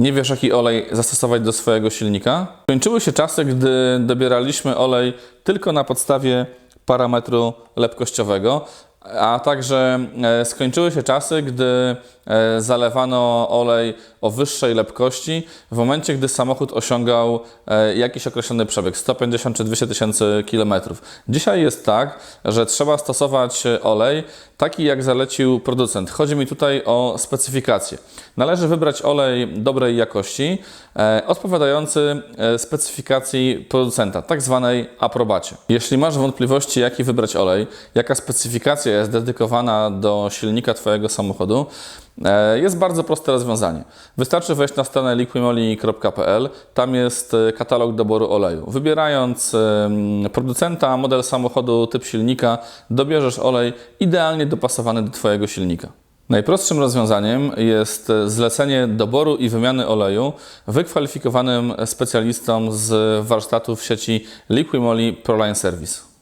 Nie wiesz, jaki olej zastosować do swojego silnika? Kończyły się czasy, gdy dobieraliśmy olej tylko na podstawie parametru lepkościowego, a także e, skończyły się czasy, gdy e, zalewano olej o wyższej lepkości w momencie, gdy samochód osiągał e, jakiś określony przebieg 150 czy 200 tysięcy kilometrów. Dzisiaj jest tak, że trzeba stosować olej taki, jak zalecił producent. Chodzi mi tutaj o specyfikację. Należy wybrać olej dobrej jakości, odpowiadający specyfikacji producenta, tak zwanej aprobacie. Jeśli masz wątpliwości, jaki wybrać olej, jaka specyfikacja jest dedykowana do silnika Twojego samochodu, e, jest bardzo proste rozwiązanie. Wystarczy wejść na stronę liquimoli.pl, tam jest e, katalog doboru oleju. Wybierając producenta, model samochodu, typ silnika, dobierzesz olej idealnie dopasowany do Twojego silnika. Najprostszym rozwiązaniem jest zlecenie doboru i wymiany oleju wykwalifikowanym specjalistom z warsztatów sieci Liquimoli Proline Service.